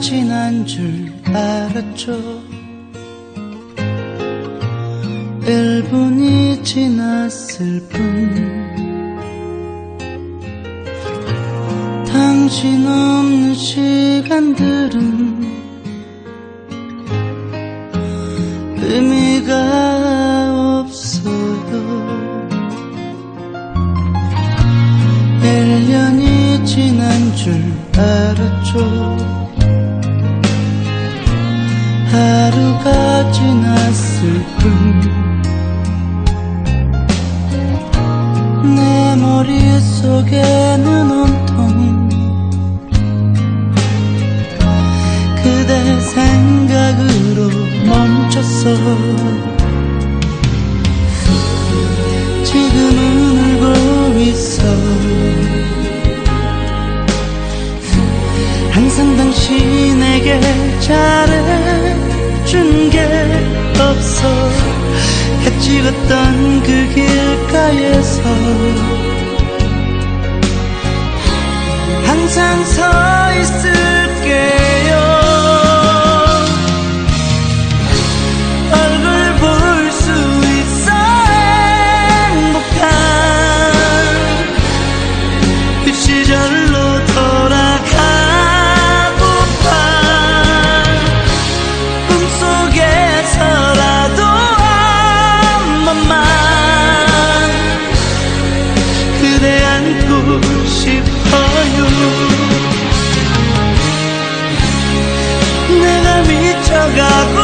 지난 줄 알았죠. 1분이 지났을 뿐. 당신 없는 시간들은 의미가 없어요 1년이 지난 줄 알았죠 하루가 지났을 뿐. 내 머릿속에는 온통 그대 생각으로 멈췄어 해 찍었던 그 길가에서 항상 서 있을 미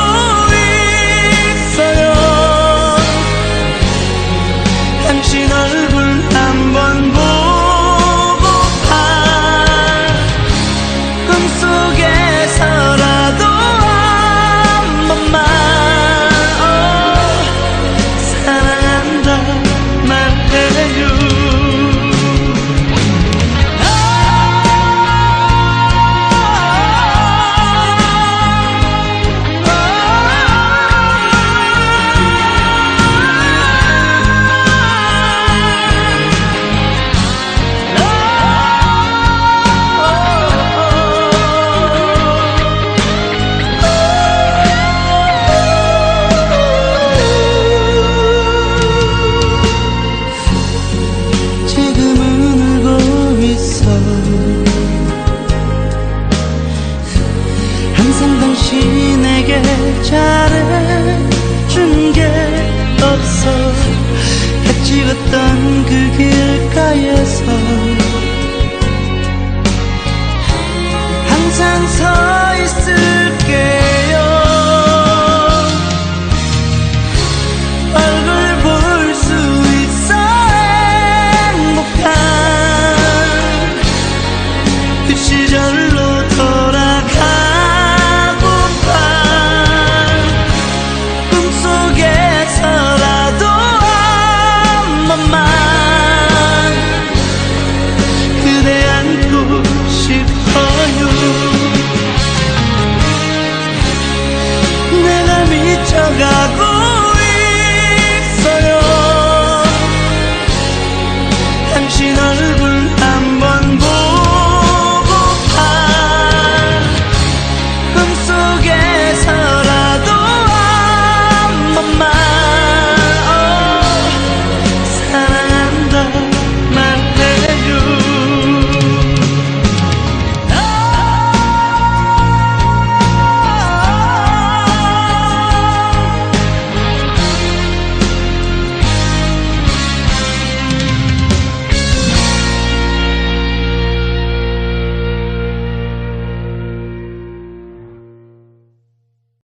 잘해준 게 없어. 해 찍었던 그 길가에서